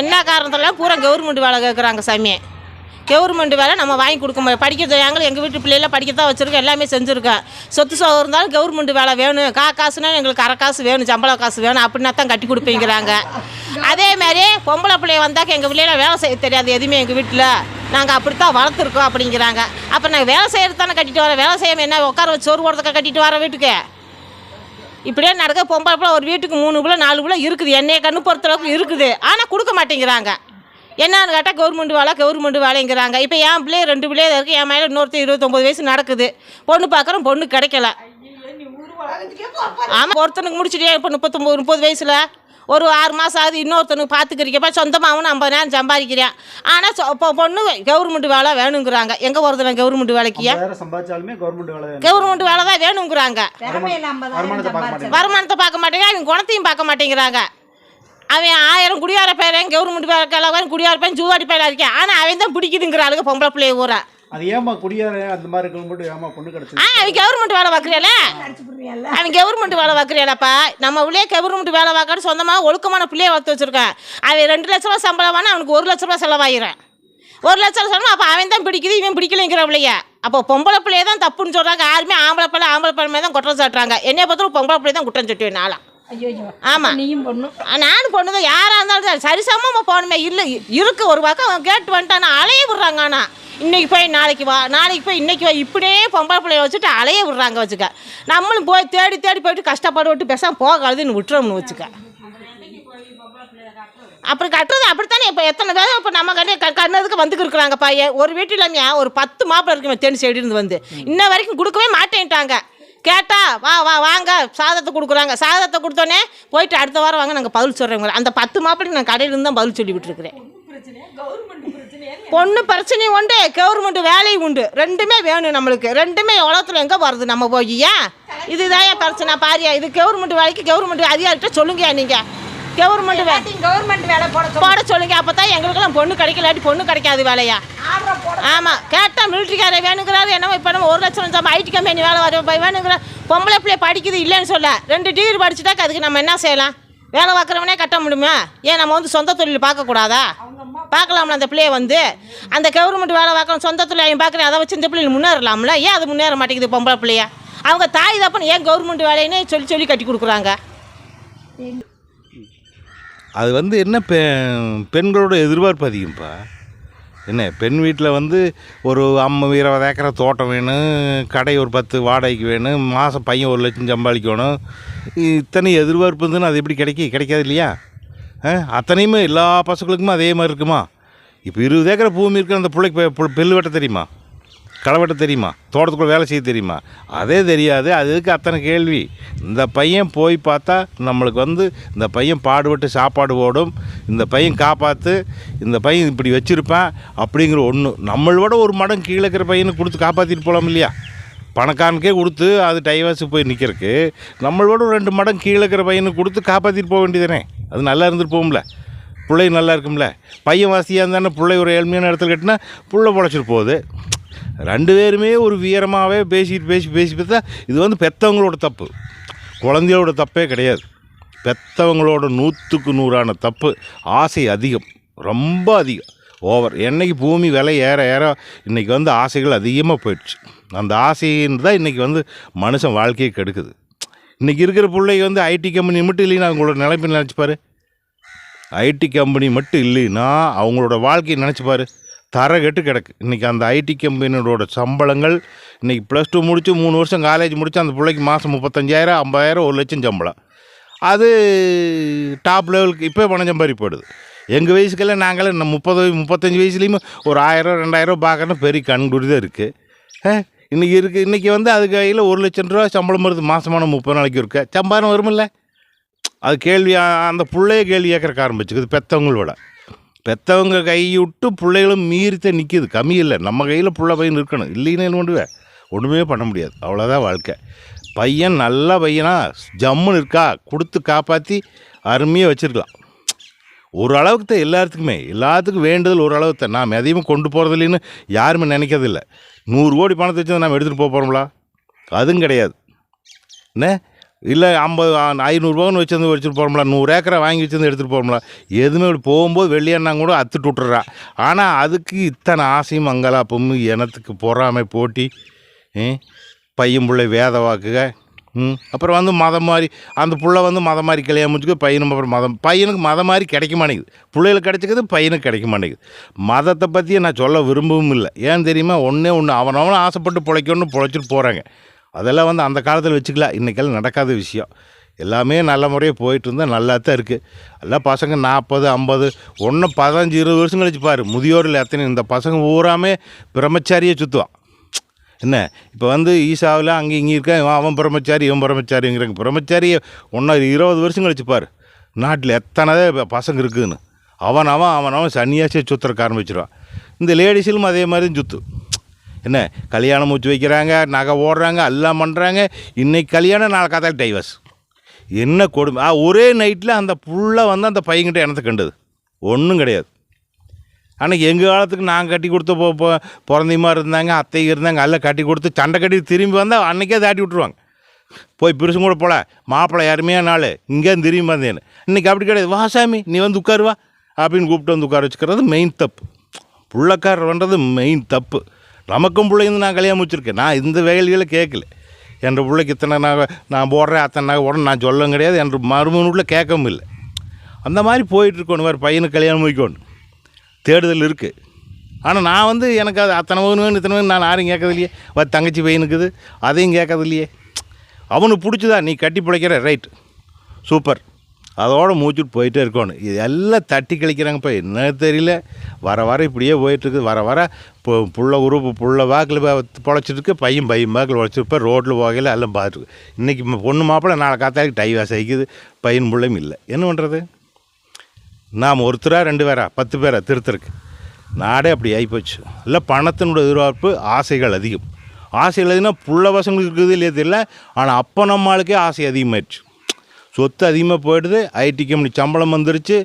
என்ன காரணத்தெல்லாம் பூரா கவர்மெண்ட் வேலை கேட்குறாங்க சாமி. கவர்மெண்ட் வேலை நம்ம வாங்கி கொடுக்க முடியும் படிக்கிறது நாங்களும் எங்கள் வீட்டு பிள்ளைகள படிக்கத்தான் வச்சுருக்கோம் எல்லாமே செஞ்சுருக்கோம் சொத்து சோகம் இருந்தாலும் கவர்மெண்ட் வேலை வேணும். கா காசுனா எங்களுக்கு அரை காசு வேணும் சம்பள காசு வேணும் அப்படின்னா தான் கட்டி கொடுப்பீங்கிறாங்க. அதே மாதிரி பொம்பளை பிள்ளைய வந்தாக்க எங்கள் பிள்ளைல வேலை செய்ய தெரியாது எதுவுமே எங்கள் வீட்டில். நாங்கள் அப்படித்தான் வளர்த்துருக்கோம் அப்படிங்கிறாங்க. அப்போ நாங்கள் வேலை செய்கிறது தானே கட்டிட்டு வரோம். வேலை செய்யாமல் என்ன உட்கார வச்சு சோறு போடுறதுக்கு கட்டிட்டு வரோம் வீட்டுக்கு? இப்படியே நடக்க பொம்பளை பிள்ளை ஒரு வீட்டுக்கு மூணு பிள்ளை நாலு பிள்ளை இருக்குது. என்னைய கண்ணு பொறுத்தளவுக்கு இருக்குது. ஆனால் கொடுக்க மாட்டேங்கிறாங்க. என்னன்னு கேட்டால் கவர்மெண்ட் வேலை கவர்மெண்ட் வேலைங்கிறாங்க. இப்போ என் பிள்ளைய ரெண்டு பிள்ளைய இருக்குது என் மேலே இன்னொருத்தர் இருபத்தொம்பது வயசு நடக்குது. பொண்ணு பார்க்குறோம் பொண்ணு கிடைக்கல. ஆமாம் ஒருத்தனுக்கு முடிச்சுட்டே இப்போ முப்பத்தொம்பது முப்பது வயசில். ஒரு ஆறு மாதம் ஆகுது இன்னொருத்தனுக்கு பார்த்துக்கிறீங்கப்பா சொந்தமாக அவனு ஐம்பதாயிரம் சம்பாதிக்கிறேன். ஆனால் இப்போ பொண்ணு கவர்மெண்ட் வேலை வேணுங்கிறாங்க. எங்கே நான் கவர்மெண்ட் வேலைக்கியா? கவர்மெண்ட் வேலை வேணும். கவர்மெண்ட் வேலை தான் வேணுங்கிறாங்க. வருமானத்தை பார்க்க மாட்டேங்க வருமானத்தை பார்க்க மாட்டேங்க அவங்க குணத்தையும் பார்க்க மாட்டேங்கிறாங்க. அவன் ஆயிரம் குடியார பையன் கவர்மெண்ட் வேலைக்காரன் குடியார பையன் ஜூவாடி பையன் இருக்கேன். ஆனால் அவன் தான் பிடிக்குதுங்கிறாளுங்க பொம்பளை பிள்ளைய ஊரா அது ஏமா குடியார? அந்த மாதிரி இருக்கவங்க ஏமா பொண்ணு ஆ கிடைச்சது அவன் கவர்மெண்ட் வேலை பார்க்குறியால அவன் கவர்மெண்ட் வேலை பார்க்குறியாலப்பா நம்ம உள்ளே கவர்மெண்ட் வேலை பார்க்கறது சொந்தமாக ஒழுக்கமான பிள்ளைய வளர்த்து வச்சிருக்கேன். அவன் ரெண்டு லட்ச ரூபா சம்பளம் வானா அவனுக்கு ஒரு லட்ச ரூபா செலவாயிரும். ஒரு லட்ச ரூபா செலவு அப்போ அவன் தான் பிடிக்குது இவன் பிடிக்கலைங்கிற பிள்ளைய. அப்போ பொம்பளை பிள்ளைய தான் தப்புன்னு சொல்கிறாங்க யாருமே ஆம்பளை பிள்ளை ஆம்பளை பிள்ளை தான் குற்றம் சாட்டுறாங்க. என்னைய பொறுத்தவரை பொம்பளை பிள்ளை தான் குற்றம் சாட்டுவேன் நாளா ஐயோ ஆமா. நீயும் பொண்ணும் நானும் பொண்ணு தான். யாராக இருந்தாலும் சரி சரிசமமாக போகணுமே. இல்லை இருக்கு. ஒரு பக்கம் அவன் கேட்டு வந்துட்டான். அலைய விடுறாங்க ஆனால் இன்றைக்கி போய் நாளைக்கு வா நாளைக்கு போய் இன்னைக்கு வா. இப்படியே பொம்பளை பிள்ளைய வச்சுட்டு அலைய விடுறாங்க வச்சுக்க. நம்மளும் போய் தேடி தேடி போயிட்டு கஷ்டப்பட்டு விட்டு பேசாமல் போகாதுன்னு விட்டுறோம்னு வச்சுக்க. அப்புறம் கட்டுறது அப்படித்தானே? இப்போ எத்தனை பேர் இப்போ நம்ம கண்ணு கண்ணதுக்கு வந்துக்கு இருக்கிறாங்க பையன். ஒரு வீட்டில் ஒரு பத்து மாப்பிள்ளை இருக்குமே தேனி சைடு இருந்து வந்து. இன்ன வரைக்கும் கொடுக்கவே மாட்டேன்ட்டாங்க. கேட்டா வா வா வாங்க சாதத்தை கொடுக்குறாங்க. சாதத்தை கொடுத்தோன்னே போயிட்டு அடுத்த வாரம் வாங்க நாங்கள் பதில் சொல்கிறோங்க அந்த பத்து மாப்பிள்ளைக்கு நான் கடையிலேருந்து தான் பதில் சொல்லி விட்டுருக்குறேன் பொண்ணு பிரச்சனையும் உண்டு கவர்மெண்ட் வேலையும் உண்டு. ரெண்டுமே வேணும் நம்மளுக்கு. ரெண்டுமே உலகத்தில் எங்கே வருது நம்ம போய்? ஏன்? இதுதான் பிரச்சனை. பாரியா இது கவர்மெண்ட் வேலைக்கு கவர்மெண்ட் அதிகாரிகிட்ட சொல்லுங்கயா நீங்கள் கவர்மெண்ட் வே கவர்மெண்ட் வேலை போட போட சொல்லுங்க. அப்போ தான் எங்களுக்கெல்லாம் பொண்ணு கிடைக்கலாட்டி பொண்ணு கிடைக்காது வேலையா? ஆமாம் கேட்டால் மிலிட்ரிக்காரை வேணுங்கிறாரு. என்னமோ இப்போ நம்ம ஒரு லட்சம் சம்பளம் ஐடி கம்பெனி வேலை போய் வேணுங்கிற பொம்பளை பிள்ளை படிக்குது இல்லைன்னு சொல்ல. ரெண்டு டிகிரி படிச்சுட்டாக்க அதுக்கு நம்ம என்ன செய்யலாம்? வேலை பார்க்குறவனே கட்ட முடியுமா? ஏன் நம்ம வந்து சொந்த தொழில் பார்க்கக்கூடாதா? பார்க்கலாம்ல அந்த பிள்ளைய வந்து. அந்த கவர்மெண்ட் வேலை பார்க்கணும் சொந்த தொழில் அவன் பார்க்குறேன். அதை வச்சு இந்த பிள்ளைங்க முன்னேறலாம்ல? ஏன் அது முன்னேற மாட்டேங்குது பொம்பளை பிள்ளைய? அவங்க தாய் தப்பன் ஏன் கவர்மெண்ட் வேலைன்னு சொல்லி சொல்லி கட்டி கொடுக்குறாங்க. அது வந்து என்ன பெ பெண்களோட எதிர்பார்ப்பு அதிகம்ப்பா. என்ன பெண் வீட்டில் வந்து ஒரு அம்மா இருபது ஏக்கரை தோட்டம் வேணும் கடை ஒரு பத்து வாடகைக்கு வேணும் மாதம் பையன் ஒரு லட்சம் சம்பாதிக்கணும். இத்தனை எதிர்பார்ப்பு இருந்துன்னு அது எப்படி கிடைக்கி கிடைக்காது இல்லையா? ஆ, அத்தனையுமே எல்லா பசங்களுக்குமே அதே மாதிரி இருக்குமா? இப்போ இருபது ஏக்கரை பூமி இருக்கிற அந்த பிள்ளைக்கு பெல்லு வெட்ட தெரியுமா? களைவெட்ட தெரியுமா? தோட்டத்துக்குள்ளே வேலை செய்ய தெரியுமா? அதே தெரியாது. அதுக்கு அத்தனை கேள்வி? இந்த பையன் போய் பார்த்தா நம்மளுக்கு வந்து இந்த பையன் பாடுபட்டு சாப்பாடு ஓடும். இந்த பையன் காப்பாற்று இந்த பையன் இப்படி வச்சுருப்பேன் அப்படிங்கிற ஒன்று நம்மளோட ஒரு மடம் கீழே இருக்கிற பையனுக்கு கொடுத்து காப்பாற்றிட்டு போகலாம் இல்லையா? பணக்காரனுக்கே கொடுத்து அது டைவர்ஸுக்கு போய் நிற்கிறதுக்கு நம்மளோட ரெண்டு மடம் கீழே இருக்கிற பையனுக்கு கொடுத்து காப்பாற்றிட்டு போக வேண்டியதானே அது நல்லா இருந்துட்டு போகும்ல. பிள்ளை நல்லா இருக்கும்ல. பையன் வாசியாக இருந்தானே பிள்ளை ஒரு ஏழ்மையான இடத்துல கட்டினா புள்ள பொழைச்சிட்டு போகுது. ரெண்டு பேருமே ஒரு வீரமாகவே பேசிட்டு பேசி பேசி பார்த்தா இது வந்து பெற்றவங்களோட தப்பு. குழந்தையோட தப்பே கிடையாது. பெற்றவங்களோட நூற்றுக்கு நூறான தப்பு ஆசை அதிகம் ரொம்ப அதிகம். ஓவர் என்னைக்கு பூமி விலை ஏற ஏற இன்றைக்கி வந்து ஆசைகள் அதிகமாக போயிடுச்சு. அந்த ஆசைன்னு தான் இன்றைக்கி வந்து மனுஷன் வாழ்க்கையை கெடுக்குது. இன்றைக்கி இருக்கிற பிள்ளைங்க வந்து ஐடி கம்பெனி மட்டும் இல்லைன்னா அவங்களோட நிலைமை நினச்சிப்பார் ஐடி கம்பெனி மட்டும் இல்லைன்னா அவங்களோட வாழ்க்கையை நினச்சிப்பார் தரகெட்டு தர கெட்டு கிடக்கு. இன்றைக்கி அந்த ஐடி கம்பெனியோட சம்பளங்கள் இன்றைக்கி ப்ளஸ் டூ முடித்து மூணு வருஷம் காலேஜ் முடித்து அந்த பிள்ளைக்கு மாதம் முப்பத்தஞ்சாயிரம் ஐம்பதாயிரம் ஒரு லட்சம் சம்பளம். அது டாப் லெவலுக்கு இப்போ பணம் சம்பாரி போயிடுது எங்கள் வயசுக்கெல்லாம் நாங்களே நம்ம முப்பது முப்பத்தஞ்சு வயசுலேயுமே ஒரு ஆயிரம் ரெண்டாயிரம் பார்க்கணும் பெரிய கண்குறி தான் இருக்குது இன்றைக்கி இருக்குது இன்றைக்கி வந்து அது கையில் ஒரு லட்சம் ரூபா சம்பளம் வருது. மாதமான முப்பது நாளைக்கு இருக்க சம்பாரம் வருமில்ல? அது கேள்வி அந்த பிள்ளைய கேள்வி கேட்குறக்க ஆரம்பிச்சுக்குது. பெற்றவங்களோட பெற்றவங்க கைவிட்டு பிள்ளைகளும் மீறித்தான் நிற்கிது கம்மி இல்லை. நம்ம கையில் பிள்ளை பையன் இருக்கணும். இல்லைன்னு என்ன பண்ணுவேன் ஒன்றுமே பண்ண முடியாது. அவ்வளோதான் வாழ்க்கை. பையன் நல்ல பையனா ஜம்முன்னு இருக்கா கொடுத்து காப்பாற்றி அருமையாக வச்சுருக்கலாம். ஒரு அளவுக்கு தான் எல்லாத்துக்குமே. எல்லாத்துக்கும் வேண்டுதல் ஒரு அளவுக்கு தான் நாம் எதையும் கொண்டு போகிறது இல்லைன்னு யாருமே நினைக்கிறதில்ல. நூறு கோடி பணத்தை வச்சு நாம் எடுத்துகிட்டு போக போகிறோம்களா அதுவும் கிடையாது. என்ன? இல்லை ஐம்பது ஐநூறுரூவான்னு வச்சுருந்து வச்சுட்டு போகிறோம்ல நூறு ஏக்கரை வாங்கி வச்சுருந்து எடுத்துகிட்டு போகிறோம்ல எதுவுமே இப்படி போகும்போது வெளியேன்னா கூட அத்துட்டு விட்டுறா. ஆனால் அதுக்கு இத்தனை ஆசையும் அங்கலாப்பமும் இனத்துக்கு பொறாமை போட்டி பையன் பிள்ளை வேத வாக்குக ம் அப்புறம் வந்து மதம் மாதிரி அந்த புள்ள வந்து மதம் மாதிரி கல்யாணம் முடிச்சுக்க பையனும் அப்புறம் மதம் பையனுக்கு மதம் மாதிரி கிடைக்க மாட்டேங்குது. பிள்ளைகளுக்கு கிடைச்சிக்குது பையனுக்கு கிடைக்க மாட்டேங்குது. மதத்தை பற்றி நான் சொல்ல விரும்பவும் இல்லை. ஏன் தெரியுமா? ஒன்றே ஒன்று அவனவனும் ஆசைப்பட்டு பிழைக்கணும்னு பிழைச்சிட்டு போகிறாங்க அதெல்லாம் வந்து அந்த காலத்தில் வச்சுக்கலாம் இன்றைக்கெல்லாம் நடக்காத விஷயம். எல்லாமே நல்ல முறையாக போயிட்டு இருந்தால் நல்லா தான் இருக்குது எல்லாம் பசங்க நாற்பது ஐம்பது ஒன்று பதினஞ்சு இருபது வருஷம் கழிச்சு பாரு முதியோரில் எத்தனை இந்த பசங்க ஊராமே பிரம்மச்சாரியே சுற்றுவான் என்ன? இப்போ வந்து ஈசாவில் அங்கே இங்கே இருக்க இவன் அவன் பிரம்மச்சாரி இவன் பிரம்மச்சாரிங்கிறாங்க. பிரம்மச்சாரியை ஒன்றா இருபது வருஷம் கழிச்சு பாரு நாட்டில் எத்தனை பசங்க இருக்குதுன்னு அவன் அவன் அவன் அவன் சன்னியாசியை சுற்றுறக்க ஆரம்பிச்சிடுவான் இந்த லேடிஸிலும் அதே மாதிரி சுற்று என்ன கல்யாணம் மூச்சு வைக்கிறாங்க நகை ஓடுறாங்க எல்லாம் பண்ணுறாங்க இன்றைக்கி கல்யாணம் நாளை காத்தால் டைவர்ஸ் என்ன கொடுமை? ஆ, ஒரே நைட்டில் அந்த புள்ள வந்து அந்த பையன்கிட்ட இனத்தை கண்டது. ஒன்றும் கிடையாது. ஆனால் எங்கள் காலத்துக்கு நாங்கள் கட்டி கொடுத்த போ போ- இருந்தாங்க அத்தைக்கு இருந்தாங்க எல்லாம் கட்டி கொடுத்து சண்டை கட்டி திரும்பி வந்தால் அன்றைக்கே தாட்டி விட்ருவாங்க போய் பிரிசும் கூட போல மாப்பிள்ளை யாருமே நாள் இங்கேருந்து திரும்பி வந்தேன்னு. இன்றைக்கி அப்படி கிடையாது. வா சாமி நீ வந்து உட்காரு வா. அப்படின்னு கூப்பிட்டு வந்து உட்கார வச்சுக்கிறது மெயின் தப்பு. புள்ளக்காரர் பண்ணுறது மெயின் தப்பு. நமக்கும் பிள்ளைங்க நான் கல்யாணம் வச்சுருக்கேன் நான் இந்த வேலைகளை கேட்கல. என் பிள்ளைக்கு இத்தனை நாள் நான் போடுறேன் அத்தனை நகை போடுறேன் நான் சொல்லவும் கிடையாது என்ற மருமனுக்குள்ள கேட்கவும் இல்லை. அந்த மாதிரி போயிட்டுருக்கணும் வேறு பையனுக்கு கல்யாணம் முடிக்கணும். தேடுதல் இருக்குது ஆனால் நான் வந்து எனக்கு அது அத்தனை வேணும் இத்தனை மகன் நான் யாரும் கேட்கறது இல்லையே. தங்கச்சி பையனுக்குது அதையும் கேட்கறது இல்லையே. அவனுக்கு பிடிச்சதா? நீ கட்டி பிழைக்கிற ரைட் சூப்பர். அதோட மூச்சுட்டு போயிட்டே இருக்கணும். இது எல்லாம் தட்டி கழிக்கிறாங்கப்பா என்ன தெரியல. வர வர இப்படியே போயிட்டுருக்கு. வர வர இப்போ புள்ள உருப்பு புள்ள வாக்கில் பொழைச்சிருக்கு பையன் பையன் வாக்கில் உழைச்சிருப்பேன் ரோட்டில் போகையில் எல்லாம் பார்த்துருக்கு இன்றைக்கி பொண்ணு மாப்பிள்ளை நாளை காத்தாலுக்கு டைவாஸ் ஆகிக்குது பையன் பிள்ளையும் இல்லை. என்ன பண்ணுறது நாம் ஒருத்தரா ரெண்டு பேரா? பத்து பேரா? திருத்தருக்கு. நாடே அப்படி ஆகிப்போச்சு இல்லை பணத்தினுடைய எதிர்பார்ப்பு ஆசைகள் அதிகம். ஆசைகள் அதிகம்னா புள்ள பசங்களுக்கு இருக்குது இல்லையே தெரியல. ஆனால் அப்போ நம்மளுக்கே ஆசை அதிகமாயிடுச்சு. சொத்து அதிகமாக போயிடுது ஐடி கம்பெனி சம்பளம் வந்துருச்சு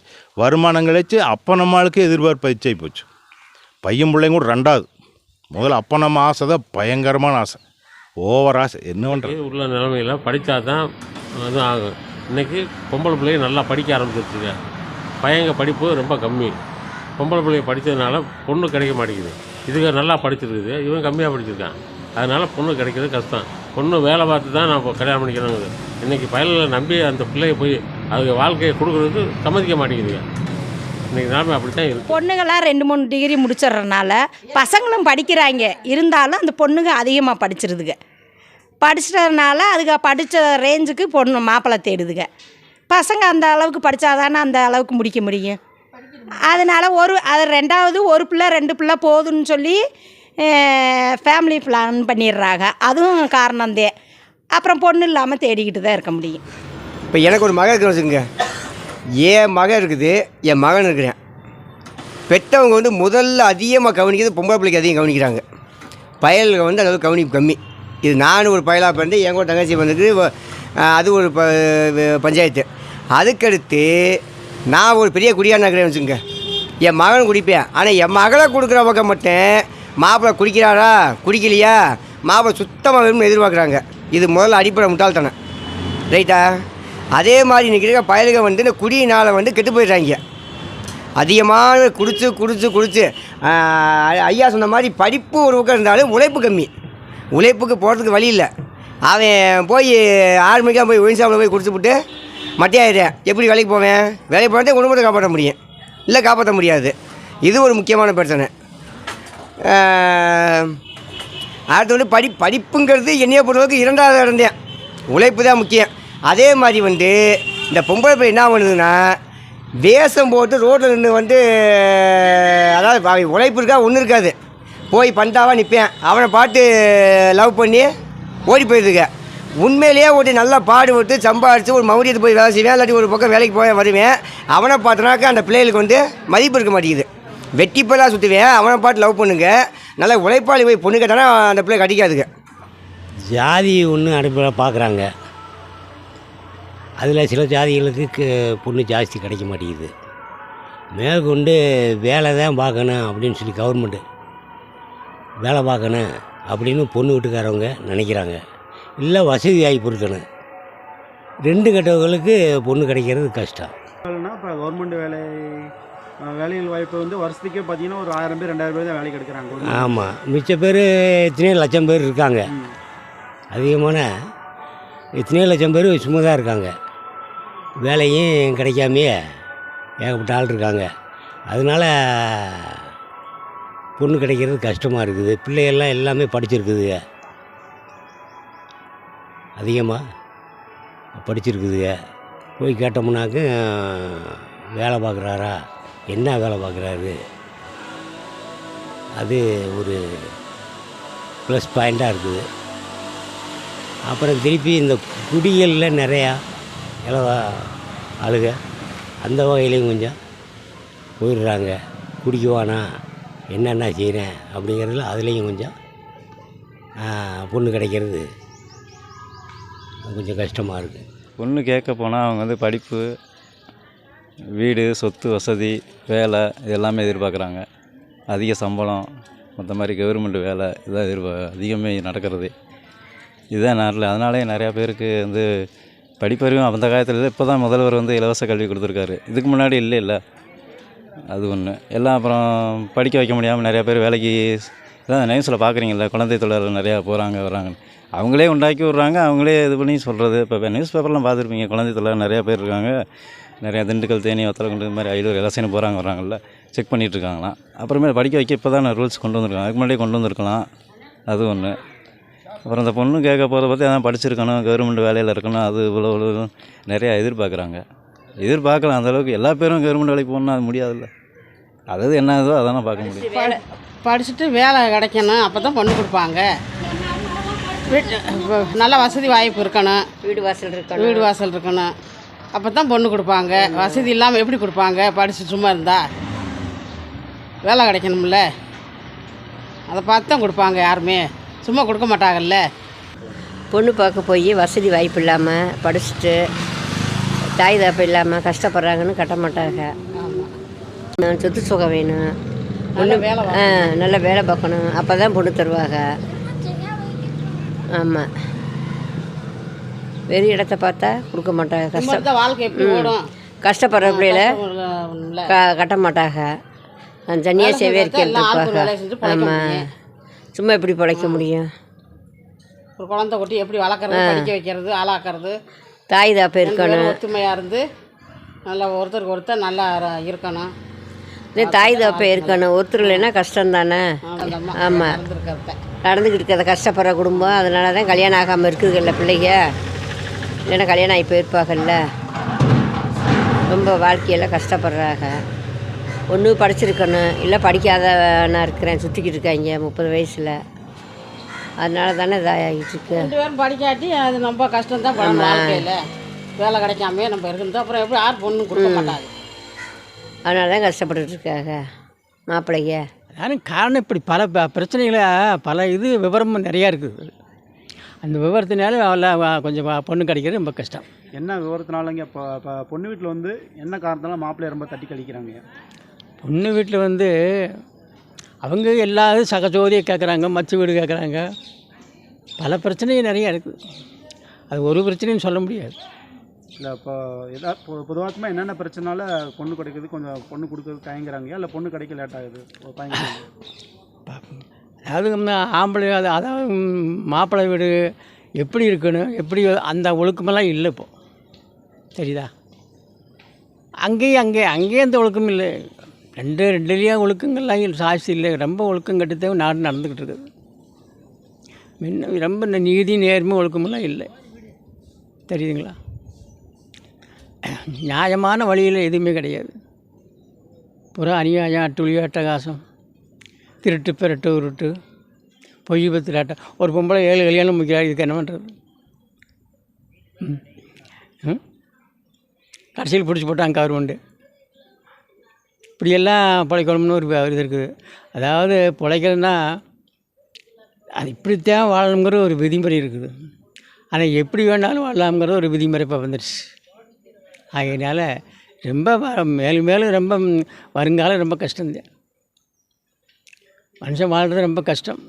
வருமானம் கிடைச்சி அப்போ நம்மளுக்கே எதிர்பார்ப்பு அதிர்ச்சாகி போச்சு. பையன் பிள்ளைங்க கூட ரெண்டாவது. முதல்ல அப்போ நம்ம ஆசை தான் பயங்கரமான ஆசை. ஓவர் ஆசை. என்ன பண்ணுறது உள்ள நிலைமையில் படித்தா தான் அதுவும் ஆகும். இன்றைக்கி பொம்பளை பிள்ளைங்க நல்லா படிக்க ஆரம்பிச்சிருச்சுங்க. பையங்க படிப்பு ரொம்ப கம்மி. பொம்பளை பிள்ளைங்க படித்ததுனால பொண்ணு கிடைக்க மாட்டேங்குது. இதுக்கு நல்லா படிச்சிருக்குது. இவன் கம்மியாக படிச்சிருக்கான். அதனால் பொண்ணு கிடைக்கிறது கஷ்டம். பொண்ணு வேலை பார்த்து தான் நான் இப்போ கல்யாணம் பண்ணிக்கணுங்குது இன்றைக்கி பயலில் நம்பி அந்த பிள்ளைய போய் அதுக்கு வாழ்க்கையை கொடுக்குறது சம்மதிக்க மாட்டேங்குதுங்க. இன்றைக்கி நிலமை அப்படி தான் இருக்குது பொண்ணுங்களாம் ரெண்டு மூணு டிகிரி முடிச்சிடுறதுனால பசங்களும் படிக்கிறாங்க. இருந்தாலும் அந்த பொண்ணுங்க அதிகமாக படிச்சிருதுங்க. படிச்சிட்டதுனால அதுக்கு படித்த ரேஞ்சுக்கு பொண்ணு மாப்பிள்ளை தேடுதுங்க. பசங்க அந்த அளவுக்கு படித்தாதானே அந்த அளவுக்கு முடிக்க முடியும். அதனால் ஒரு அது ரெண்டாவது ஒரு பிள்ளை ரெண்டு பிள்ளை போதுன்னு சொல்லி ஃபேமிலி பிளான் பண்ணிடுறாங்க. அதுவும் காரணந்தே அப்புறம் பொண்ணு இல்லாமல் தேடிக்கிட்டு தான் இருக்க முடியும். இப்போ எனக்கு ஒரு மகன் இருக்குன்னு வச்சுக்கோங்க. என் மகன் இருக்குது என் மகன் இருக்கிறேன். பெற்றவங்க வந்து முதல்ல அதிகமாக கவனிக்கிறது பொம்பளை பிள்ளைக்கு அதிகம் கவனிக்கிறாங்க. பயல்கள் வந்து அதாவது கவனிப்பு கம்மி. இது நானும் ஒரு பயலாக பிறந்து என் கூட தங்கச்சி வந்துட்டு அது ஒரு ப பஞ்சாயத்து. அதுக்கடுத்து நான் ஒரு பெரிய குடியானா இருக்கிறேன்னு வச்சுக்கோங்க. என் மகன் குடிப்பேன். ஆனால் என் மகளை கொடுக்குற பக்கம் மட்டும் மாப்பிள்ளை குடிக்கிறாரா? குடிக்கலையா? மாப்பிள்ளை சுத்தமாக வேணும்னு எதிர்பார்க்குறாங்க. இது முதல்ல அடிப்படை முட்டாள்தனம். ரைட்டா அதே மாதிரி இன்றைக்கி இருக்க பயலுக வந்து இந்த குடியினால் வந்து கெட்டு போயிடுறாங்க. அதிகமாக குடிச்சு குடிச்சு குடிச்சு ஐயா சொன்ன மாதிரி படிப்பு ஒரு பக்கம் இருந்தாலும் உழைப்பு கம்மி. உழைப்புக்கு போகிறதுக்கு வழி இல்லை. அவன் போய் ஆறு மணிக்காக போய் ஒயின் ஷாப்பில் போய் குடிச்சுப்புட்டு மட்டையாயிடுறேன் எப்படி வேலைக்கு போவேன்? வேலைக்கு போனால் குடும்பத்தை காப்பாற்ற முடியும். இல்லை காப்பாற்ற முடியாது. இது ஒரு முக்கியமான பிரச்சனை. அடுத்து வந்து படி படிப்புங்கிறது என்னைய பொறுத்தளவுக்கு இரண்டாவது இடந்தேன் உழைப்பு தான் முக்கியம். அதே மாதிரி வந்து இந்த பொம்பளை பிள்ளை என்ன பண்ணுதுன்னா வேஷம் போட்டு ரோட்டில் நின்று வந்து அதாவது உழைப்பு இருக்கா ஒன்றும் இருக்காது. போய் பண்டாவாக நிற்பேன் அவனை பார்த்து லவ் பண்ணி ஓடி போயிடுதுங்க உண்மையிலேயே ஒரு நல்லா பாடுபட்டு சம்பாரித்து ஒரு மௌரியத்தை போய் வேலை செய்வேன். இல்லாட்டி ஒரு பக்கம் வேலைக்கு போய் வருவேன். அவனை பார்த்தனாக்கா அந்த பிள்ளைகளுக்கு வந்து மதிப்பு இருக்க மாட்டேங்குது. வெட்டி போலாம் சுற்றுவேன் அவனை பார்த்து லவ் பண்ணுங்க. நல்லா உழைப்பாளி போய் பொண்ணு கேட்டானா அந்த பிள்ளை கடிக்காதுங்க. ஜாதி ஒன்று அடிப்படையில் பார்க்குறாங்க அதில் சில ஜாதிகளுக்கு பொண்ணு ஜாஸ்தி கிடைக்க மாட்டேங்குது. மேற்கொண்டு வேலை தான் பார்க்கணும் அப்படின்னு சொல்லி கவர்மெண்ட்டு வேலை பார்க்கணும் அப்படின்னு பொண்ணு வீட்டுக்காரவங்க நினைக்கிறாங்க. இல்லை வசதி வாய்ப்பு இருக்கணும் ரெண்டு கட்டவங்களுக்கு பொண்ணு கிடைக்கிறது கஷ்டம். இப்போ கவர்மெண்ட் வேலை வேலைகள் வாய்ப்பு வந்து வருஷத்துக்கே பார்த்தீங்கன்னா ஒரு ஆயிரம் பேர் ரெண்டாயிரம் பேர் தான் வேலைக்கு எடுக்கிறாங்க. ஆமாம் மிச்ச பேர் எத்தனையோ லட்சம் பேர் இருக்காங்க. அதிகமான எத்தனையோ லட்சம் பேர் சும்மா தான் இருக்காங்க. வேலையும் கிடைக்காமையே ஏகப்பட்ட ஆள் இருக்காங்க. அதனால் பொண்ணு கிடைக்கிறது கஷ்டமாக இருக்குது. பிள்ளைகள்லாம் எல்லாமே படிச்சிருக்குதுங்க. அதிகமாக படிச்சிருக்குதுங்க. போய் கேட்டோம்னாக்க வேலை பார்க்குறாரா? என்ன வேலை பார்க்குறாரு? அது ஒரு ப்ளஸ் பாயிண்ட்டாக இருக்குது. அப்புறம் திருப்பி இந்த குடிகளில் நிறையா இலவா ஆளுக அந்த வகையிலையும் கொஞ்சம் போயிடுறாங்க. குடிக்குவானா? என்னென்ன செய்கிறேன் அப்படிங்கிறதுல அதுலேயும் கொஞ்சம் பொண்ணு கிடைக்கிறது கொஞ்சம் கஷ்டமாக இருக்குது பொண்ணு கேட்க போனால் அவங்க வந்து படிப்பு வீடு சொத்து வசதி வேலை இது எல்லாமே எதிர்பார்க்குறாங்க. அதிக சம்பளம் மற்ற மாதிரி கவர்மெண்ட்டு வேலை இதான் எதிர்பா அதிகமே நடக்கிறது. இதுதான் நாட்டில். அதனாலே நிறையா பேருக்கு வந்து படிப்பறிவும் அந்த காலத்தில் இப்போ தான் முதல்வர் வந்து இலவச கல்வி கொடுத்துருக்காரு. இதுக்கு முன்னாடி இல்லை இல்லை. அது ஒன்று எல்லாம் அப்புறம் படிக்க வைக்க முடியாமல் நிறையா பேர் வேலைக்கு இதான் நியூஸில் பார்க்குறீங்கள குழந்தை தொழிலாளர் நிறையா போகிறாங்க வராங்கன்னு அவங்களே உண்டாக்கி விட்றாங்க அவங்களே இது பண்ணி சொல்கிறது இப்போ நியூஸ் பேப்பர்லாம் பார்த்துருப்பீங்க குழந்தை தொழிலாளர் நிறையா பேர் இருக்காங்க. நிறையா திண்டுக்கல் தேனி வத்தலக்குண்டு இது மாதிரி ஐநூறு எலசைன்னு போகிறாங்க வராங்கல்ல செக் பண்ணிட்டு இருக்காங்களாம் அப்புறமே படிக்க வைக்க இப்போ தான் ரூல்ஸ் கொண்டு வந்திருக்காங்க அதுக்கு முன்னாடியே கொண்டு வந்திருக்கலாம். அது ஒன்று அப்புறம் இந்த பொண்ணு கேட்க போகிறத பற்றி அதான் படிச்சிருக்கணும் கவர்மெண்ட் வேலையில் இருக்கணும் அது இவ்வளோ இவ்வளோ நிறையா எதிர்பார்க்குறாங்க. எதிர்பார்க்கலாம் அந்த அளவுக்கு எல்லா பேரும் கவர்மெண்ட் வேலைக்கு போகணும்னா அது முடியாதுல்ல. அதாவது என்ன இதுவோ அதானே பார்க்க முடியும். படி படிச்சுட்டு வேலை கிடைக்கணும் அப்போ தான் பொண்ணு கொடுப்பாங்க. வீட்டு நல்ல வசதி வாய்ப்பு இருக்கணும். வீடு வாசல் இருக்கணும். வீடு வாசல் இருக்கணும். அப்போ தான் பொண்ணு கொடுப்பாங்க. வசதி இல்லாமல் எப்படி கொடுப்பாங்க? படிச்சு சும்மா இருந்தா? வேலை கிடைக்கணும்ல. அதை பார்த்து தான் கொடுப்பாங்க யாருமே. சும்மா கொடுக்க மாட்டாங்கல்ல. பொண்ணு பார்க்க போய் வசதி வாய்ப்பு இல்லாமல் படிச்சுட்டு தாய் தாப்பு இல்லாமல் கஷ்டப்படுறாங்கன்னு கட்ட மாட்டாங்க. ஆமாம் சொத்து சுகம் வேணும். நல்ல வேலை ஆ நல்ல வேலை பார்க்கணும். அப்போ தான் பொண்ணு தருவாங்க. ஆமாம் வெறும் இடத்த பார்த்தா கொடுக்க மாட்டாங்க கஷ்டம். வாழ்க்கை எப்படி ஓடும்? கஷ்டப்படுற ஒன்றும்ல க கட்ட மாட்டாங்க. தனியாக சேவை பிழைக்க ஆமாம். சும்மா எப்படி பிழைக்க முடியும்? ஒரு குழந்தை குட்டி எப்படி வளர்க்குறது படிக்க வைக்கிறது ஆளாக்குறது? தாய் தாப்பு இருக்கணும். ஒத்துமையாக இருந்து நல்லா ஒருத்தருக்கு ஒருத்தர் நல்லா இருக்கணும். இதே தாய் தாப்பு இருக்கணும். ஒருத்தர் இல்லைன்னா கஷ்டம் தானே ஆமாம் நடந்துக்கிட்டு இருக்கிற கஷ்டப்படுற குடும்பம் அதனால தான் கல்யாணம் ஆகாமல் இருக்குதுல்ல பிள்ளைங்க. இல்லைன்னா கல்யாணம் ஆகி போயிருப்பாங்கல்ல. ரொம்ப வாழ்க்கையில் கஷ்டப்படுறாங்க. ஒன்று படிச்சிருக்கணும். இல்லை படிக்காத நான் இருக்கிறேன் சுற்றிக்கிட்டு இருக்காங்க முப்பது வயசில். அதனால தானே இதாகிட்டு இருக்கு. ரெண்டு பேரும் படிக்காட்டி அது ரொம்ப கஷ்டம் தான் படம் வாழ்க்கையில். வேலை கிடைக்காமயே நம்ம இருக்கிறது அப்புறம் எப்படி யார் பொண்ணு கொடுக்க மாட்டாங்க? அதனால தான் கஷ்டப்பட்டுட்டு இருக்காங்க மாப்பிள்ளைங்க. ஆனால் காரணம் இப்படி பல பிரச்சனைகளை பல இது விவரம் நிறையா இருக்குது. அந்த விவரத்தினால எல்லாம் கொஞ்சம் பொண்ணு கிடைக்கிறது ரொம்ப கஷ்டம். என்ன விவரத்தினாலங்க? இப்போ இப்போ பொண்ணு வீட்டில் வந்து என்ன காரணத்தால மாப்பிள்ளைய ரொம்ப தட்டி கழிக்கிறாங்க? பொண்ணு வீட்டில் வந்து அவங்க எல்லாரும் சகஜோதியை கேட்குறாங்க மச்சு வீடு கேட்குறாங்க பல பிரச்சனையும் நிறையா இருக்குது அது ஒரு பிரச்சனையும் சொல்ல முடியாது. இல்லை இப்போ எதா பொதுவாகமாக என்னென்ன பிரச்சனால பொண்ணு கிடைக்கிறது கொஞ்சம் பொண்ணு கொடுக்கறது தயங்குறாங்க. இல்லை பொண்ணு கிடைக்க லேட் ஆகுது? தயங்குறாங்க அதுவும் ஆம்பளை அது அதாவது மாப்பிள்ளை வீடு எப்படி இருக்கணும் எப்படி அந்த ஒழுக்கமெல்லாம் இல்லை இப்போ. தெரியுதா? அங்கேயும் அங்கே அங்கேயும் அந்த ஒழுக்கம் இல்லை. ரெண்டு ரெண்டுலேயும் ஒழுக்கங்கள்லாம் இல்லை, சாட்சி இல்லை. ரொம்ப ஒழுக்கம் கட்டுத்தான் நாடு நடந்துக்கிட்டு இருக்குது. முன்ன ரொம்ப இந்த நீதி நேர்மை ஒழுக்கமெல்லாம் இல்லை. தெரியுதுங்களா? நியாயமான வழியில் எதுவுமே கிடையாது. புற அநியாயம் அட்டுழி அட்டகாசம். திருட்டு பெரட்டு உருட்டு. பொய் பத்திராட்டம் ஒரு பொம்பளை ஏழு கல்யாணம் முடிக்கிறார் இதுக்கு என்ன பண்ணுறது ம். கடைசியில் பிடிச்சி போட்டாங்க கவர்மெண்ட்டு இப்படியெல்லாம் பிழைக்கணும்னு ஒரு இது இருக்குது. அதாவது பிழைக்கணும்னா அது இப்படித்தான் வாழணுங்கிற ஒரு விதிமுறை இருக்குது. ஆனால் எப்படி வேணாலும் வாழலாம்ங்கிற ஒரு விதிமுறை இப்போ வந்துடுச்சு ஆகையினால ரொம்ப மேலும் மேலும் ரொம்ப வருங்காலம் ரொம்ப கஷ்டம்தான். மனுஷன் வாழ்கிறது ரொம்ப கஷ்டம்.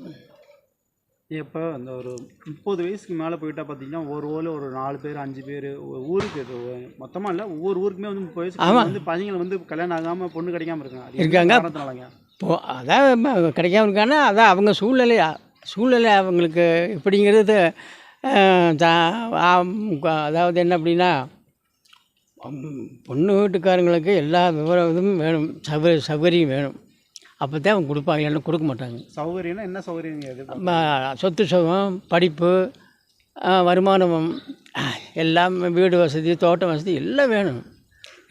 இப்போ இந்த ஒரு முப்பது வயசுக்கு மேலே போயிட்டா பார்த்தீங்கன்னா ஒரு ஊரில் ஒரு நாலு பேர் அஞ்சு பேர் ஊருக்கு மொத்தமாக இல்லை ஒவ்வொரு ஊருக்குமே வந்து முப்பது வயசுக்கு ஆமா. வந்து பையங்க வந்து கல்யாணம் ஆகாமல் பொண்ணு கிடைக்காம இருக்காங்க. இருக்காங்க. இப்போ அதான் கிடைக்காம இருக்கான்னா அதான் அவங்க சூழ்நிலையா சூழ்நிலை அவங்களுக்கு எப்படிங்கிறது அதாவது என்ன அப்படின்னா பொண்ணு வீட்டுக்காரங்களுக்கு எல்லா விவரம் இதுவும் வேணும். சௌகரிய சௌகரியம் வேணும். அப்போ தான் அவங்க கொடுப்பாங்க இல்லைன்னா கொடுக்க மாட்டாங்க. சௌகரியம்னா என்ன சௌகரியம் சொத்து சுகம் படிப்பு வருமானம் எல்லாம் வீடு வசதி தோட்ட வசதி எல்லாம் வேணும்.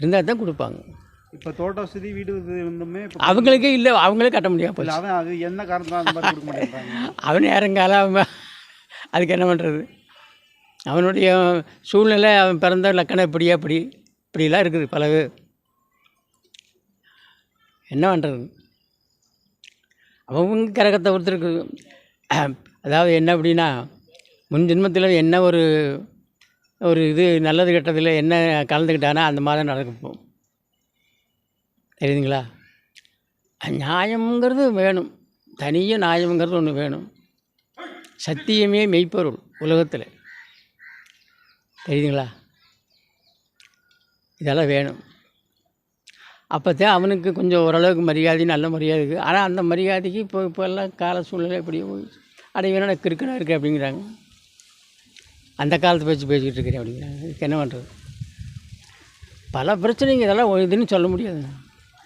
இருந்தால் தான் கொடுப்பாங்க. இப்போ தோட்ட வசதி வீடு இருந்துமே அவங்களுக்கே இல்லை அவங்களே கட்ட முடியாது அவன் அது என்ன மாட்டேங்கிறாங்க அவன் நேரங்காலம் அவன் அதுக்கு என்ன பண்ணுறது அவனுடைய சூழ்நிலை அவன் பிறந்த லக்கணம் இப்படியா இப்படி இப்படிலாம் இருக்குது பல பேர். என்ன பண்ணுறது அவங்க கிரகத்தை ஒருத்தருக்கு அதாவது என்ன அப்படின்னா முன் ஜென்மத்தில் என்ன ஒரு ஒரு இது நல்லது கெட்டதில் என்ன கலந்துக்கிட்டானா அந்த மாதிரி தான் நடக்கும் தெரியுதுங்களா? நியாயம்ங்கிறது வேணும். தனியாக நியாயம்ங்கிறது ஒன்று வேணும். சத்தியமே மெய்ப்பொருள் உலகத்தில். தெரியுதுங்களா? இதெல்லாம் வேணும். அப்போ தான் அவனுக்கு கொஞ்சம் ஓரளவுக்கு மரியாதை நல்ல மரியாதை இருக்குது ஆனால் அந்த மரியாதைக்கு இப்போ இப்போ எல்லாம் கால சூழ்நிலை எப்படி போயிடுச்சு. அடைவேனா கிறுக்கனாக இருக்குது அப்படிங்கிறாங்க. அந்த காலத்தை பேச்சு பேசிக்கிட்டு இருக்கிறேன் அப்படிங்கிறாங்க. இதுக்கு என்ன பண்ணுறது பல பிரச்சனைங்க இதெல்லாம் ஒரு இதுன்னு சொல்ல முடியாதுங்க